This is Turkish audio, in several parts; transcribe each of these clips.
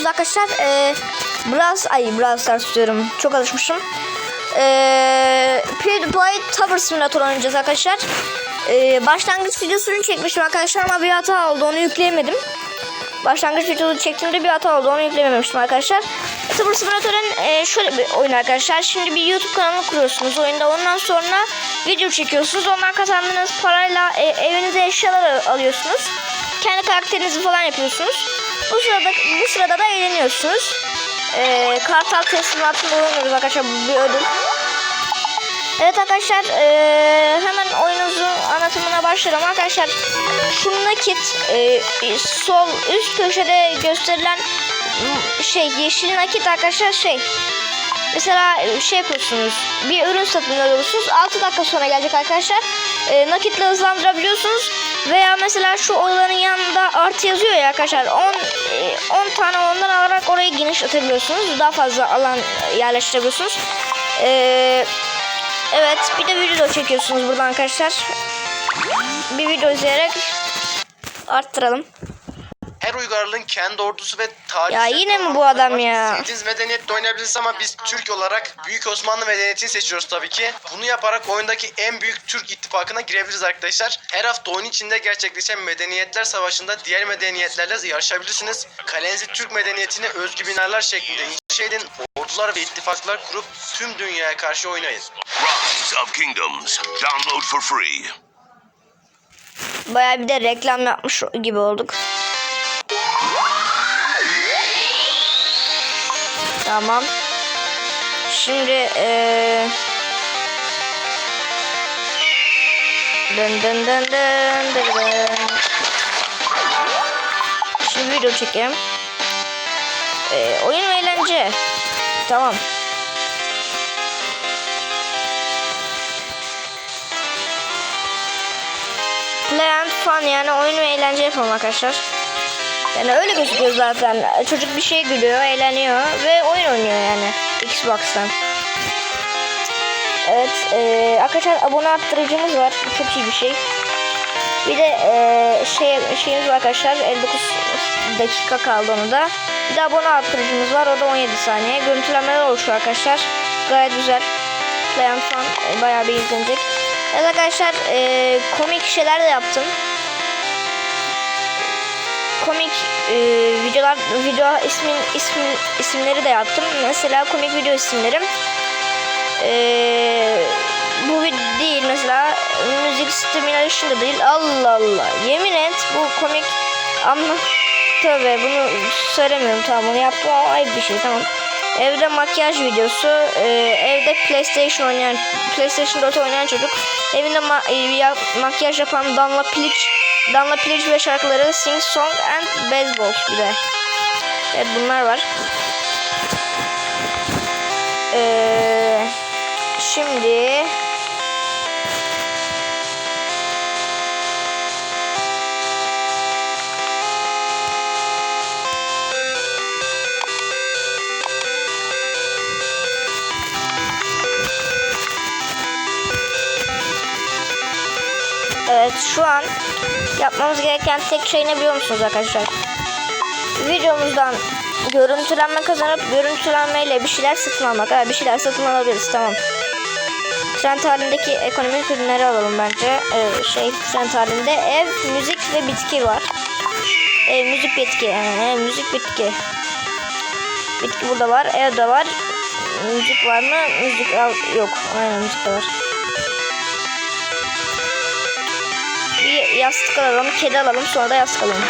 videomuzda arkadaşlar e, Brawl, ay Brawl Stars diyorum. Çok alışmışım. E, PewDiePie Tower Simulator oynayacağız arkadaşlar. E, başlangıç videosunu çekmiştim arkadaşlar ama bir hata oldu onu yükleyemedim. Başlangıç videosu çektiğimde bir hata oldu onu yüklememiştim arkadaşlar. Tower Simulator'ın e, şöyle bir oyun arkadaşlar. Şimdi bir YouTube kanalı kuruyorsunuz oyunda. Ondan sonra video çekiyorsunuz. Ondan kazandığınız parayla e, evinize eşyalar alıyorsunuz. Kendi karakterinizi falan yapıyorsunuz. Bu sırada bu sırada da eğleniyorsunuz. E, kartal teslimatında oynuyoruz arkadaşlar bu bir ödül. Evet arkadaşlar e, hemen oyunumuzun anlatımına başlayalım arkadaşlar. Şu nakit e, sol üst köşede gösterilen şey yeşil nakit arkadaşlar şey. Mesela şey yapıyorsunuz bir ürün satın alıyorsunuz 6 dakika sonra gelecek arkadaşlar e, nakitle hızlandırabiliyorsunuz veya mesela şu odaların yanında artı yazıyor ya arkadaşlar 10 e, 10 tane ondan alarak orayı genişletebiliyorsunuz daha fazla alan yerleştirebiliyorsunuz eee Evet bir de video çekiyorsunuz buradan arkadaşlar. Bir video izleyerek arttıralım. Her uygarlığın kendi ordusu ve tarihi Ya yine mi bu adam ya? Sevdiğiniz medeniyette oynayabilirsiniz ama biz Türk olarak Büyük Osmanlı medeniyetini seçiyoruz tabii ki. Bunu yaparak oyundaki en büyük Türk ittifakına girebiliriz arkadaşlar. Her hafta oyun içinde gerçekleşen medeniyetler savaşında diğer medeniyetlerle yarışabilirsiniz. Kalenizi Türk medeniyetine özgü binalar şeklinde inşa edin. Ordular ve ittifaklar kurup tüm dünyaya karşı oynayın. Rise of Kingdoms. Download for free. Baya bir de reklam yapmış gibi olduk. Tamam. Şimdi eee Dın dın dın dın dın dın. Şimdi video çekeyim. Eee, oyun ve eğlence. Tamam. Play and fun yani oyun ve eğlence yapalım arkadaşlar. Yani öyle gözüküyor zaten. Çocuk bir şey gülüyor, eğleniyor ve oyun oynuyor yani Xbox'tan. Evet, e, arkadaşlar abone arttırıcımız var. Bu çok iyi bir şey. Bir de e, şey şeyimiz var arkadaşlar. 59 dakika kaldı onu da. Bir de abone arttırıcımız var. O da 17 saniye. Görüntülemeler oluşuyor arkadaşlar. Gayet güzel. Play and fun. E, bayağı bir izlenecek. Evet arkadaşlar e, komik şeyler de yaptım. Komik e, videolar video ismin ismin isimleri de yaptım. Mesela komik video isimlerim. E, bu değil mesela müzik stimulation da değil. Allah Allah. Yemin et bu komik ama tövbe bunu söylemiyorum tamam bunu yaptım ama ayıp bir şey tamam. Evde makyaj videosu, e, evde PlayStation oynayan, PlayStation 4 oynayan çocuk, evinde ma- e, ya- makyaj yapan Danla Pilic, Danla Pilic ve şarkıları Sing Song and Baseball bir de. Evet bunlar var. Ee, şimdi Evet şu an yapmamız gereken tek şey ne biliyor musunuz arkadaşlar? Videomuzdan görüntülenme kazanıp görüntülenmeyle bir şeyler satın almak. Evet bir şeyler satın alabiliriz tamam. Trend halindeki ekonomik ürünleri alalım bence. Ee, şey trend halinde ev, müzik ve bitki var. Ev, müzik, bitki. Ev, müzik, bitki. Bitki burada var. Evde var. Müzik var mı? Müzik yok. Aynen müzik de var. Yastık alalım, kedi alalım, sonra da yastık alalım.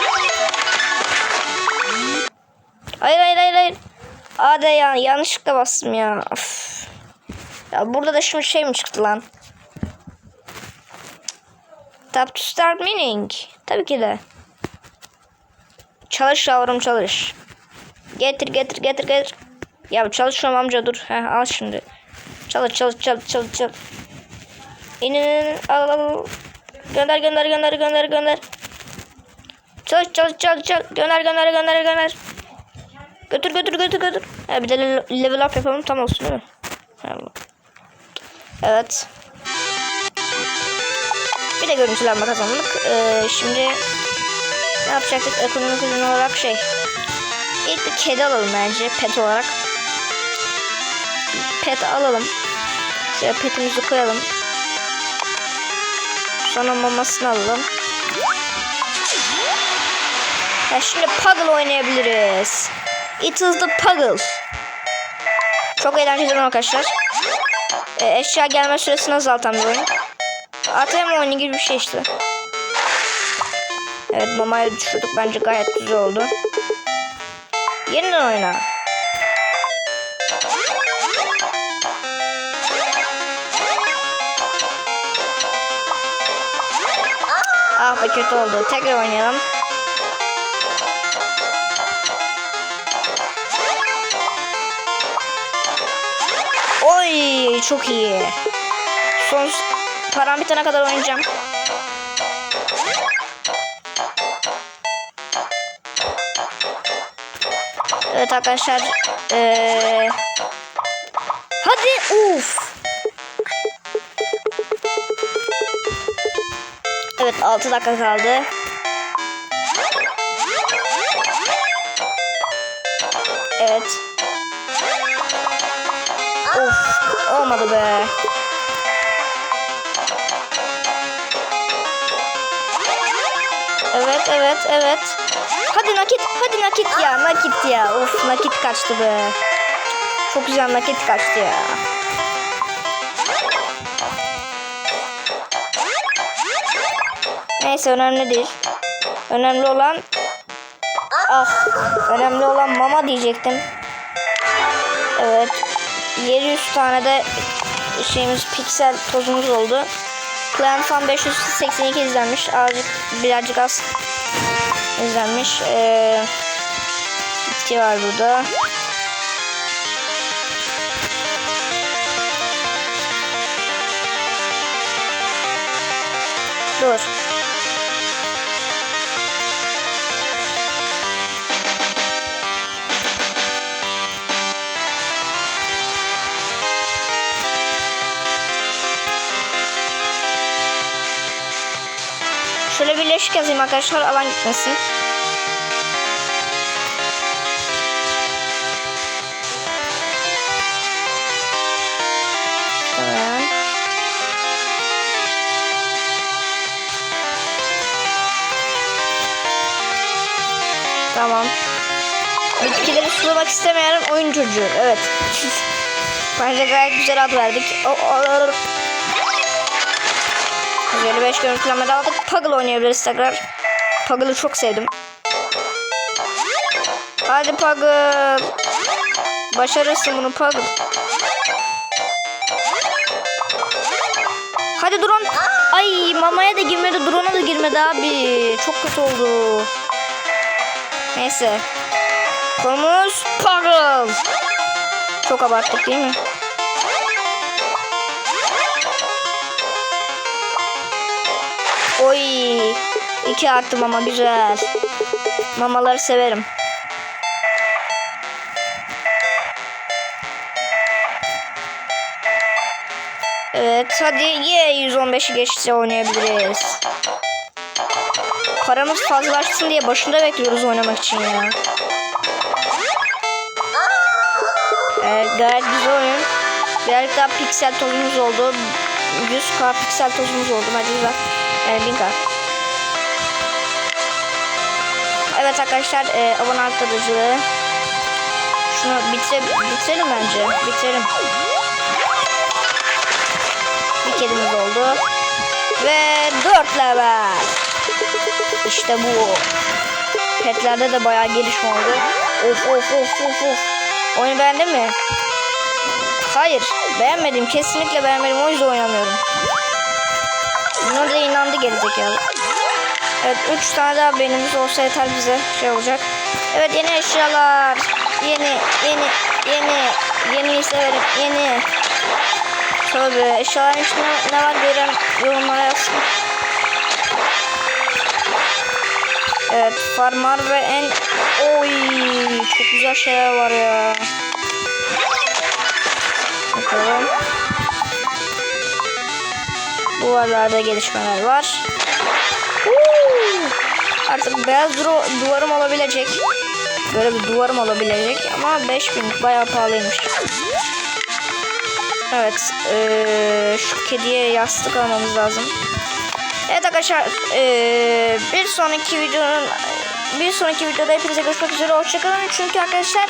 Hayır hayır hayır hayır. Hadi ya yanlışlıkla bastım ya. Of. Ya burada da şimdi şey mi çıktı lan? Tap to start meaning. Tabii ki de. Çalış yavrum çalış. Getir getir getir getir. Ya çalışıyorum amca dur. Heh, al şimdi. Çalış çalış çalış çalış çalış. İn in in al al al. Gönder gönder gönder gönder gönder. Çalış çalış çalış çalış. Gönder gönder gönder gönder. Götür götür götür götür. Ha, bir de le- level up yapalım tam olsun değil mi? Evet. Bir de görüntülenme kazandık. Ee, şimdi ne yapacaktık? Ekonomik ürün olarak şey. İlk bir kedi alalım bence pet olarak. Pet alalım. Şöyle petimizi koyalım. Sonra mamasını alalım. Ya şimdi Puggle oynayabiliriz. It is the Puggle. Çok eğlenceli arkadaşlar. Ee, eşya gelme süresini azaltan bir oyun. ATM oyunu gibi bir şey işte. Evet mamayı düşürdük bence gayet güzel oldu. Yeniden oyna. Ah be kötü oldu. Tekrar oynayalım. Oy çok iyi. Son param bitene kadar oynayacağım. Evet arkadaşlar. Ee... Hadi uf. Evet 6 dakika kaldı. Evet. Of olmadı be. Evet evet evet. Hadi nakit hadi nakit ya nakit ya. Of nakit kaçtı be. Çok güzel nakit kaçtı ya. Neyse önemli değil. Önemli olan ah önemli olan mama diyecektim. Evet. 700 tane de şeyimiz piksel tozumuz oldu. Clan Fan 582 izlenmiş. Azıcık birazcık az izlenmiş. Ee, bitki var burada. Dur. Birleşik yazayım arkadaşlar alan gitmesin. Tamam. Tamam. Bitkileri sulamak istemeyen oyun çocuğu. Evet. Bence gayet güzel ad verdik. O, o, o. 155 görüntülemede aldık. Puggle oynayabiliriz tekrar. Puggle'ı çok sevdim. Hadi Puggle. Başarırsın bunu Puggle. Hadi drone. Ay mamaya da girmedi, drone'a da girmedi abi. Çok kötü oldu. Neyse. Konumuz Puggle. Çok abarttık değil mi? Oy. iki artı mama güzel. Mamaları severim. Evet hadi ye 115'i geçti oynayabiliriz. Paramız fazlalaşsın diye başında bekliyoruz oynamak için ya. Evet gayet güzel oyun. Birazcık daha piksel tozumuz oldu. 100k piksel tozumuz oldu. Hadi güzel. Yani 1000k. Evet arkadaşlar e, abone arkadaşlığı. Şunu bitire, bitirelim bence. Bitirelim. Bir kedimiz oldu. Ve 4 level. İşte bu. Petlerde de bayağı gelişme oldu. Of of of of of. Oyunu beğendin mi? Hayır. Beğenmedim. Kesinlikle beğenmedim. O yüzden oynamıyorum. Buna da inandı gerizekalı. Evet 3 tane daha beynimiz olsa yeter bize şey olacak. Evet yeni eşyalar. Yeni yeni yeni yeni severim yeni. Tövbe eşyaların içinde ne var gören yorumlara yazsın. Evet farmar ve en oy çok güzel şeyler var ya. Bakalım. Duvarlarda gelişmeler var. Artık beyaz duvarım olabilecek. Böyle bir duvarım olabilecek ama 5000 bayağı pahalıymış. Evet. eee, şu kediye yastık almamız lazım. Evet arkadaşlar eee, bir sonraki videonun bir sonraki videoda hepinize görüşmek üzere hoşçakalın çünkü arkadaşlar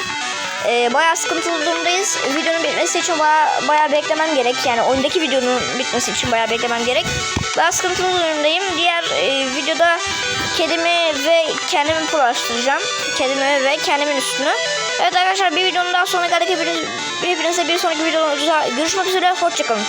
eee bayağı sıkıntılı durumdayız videonun bitmesi için bayağı, bayağı beklemem gerek. Yani oyundaki videonun bitmesi için bayağı beklemem gerek. Daha sıkıntılı durumdayım. Diğer eee, videoda kedimi ve kendimi prolaştıracağım kedimi ve kendimin üstünü. Evet arkadaşlar bir videonun daha sonuna kadar hepiniz, hepinize bir sonraki videoda görüşmek üzere. Hoşçakalın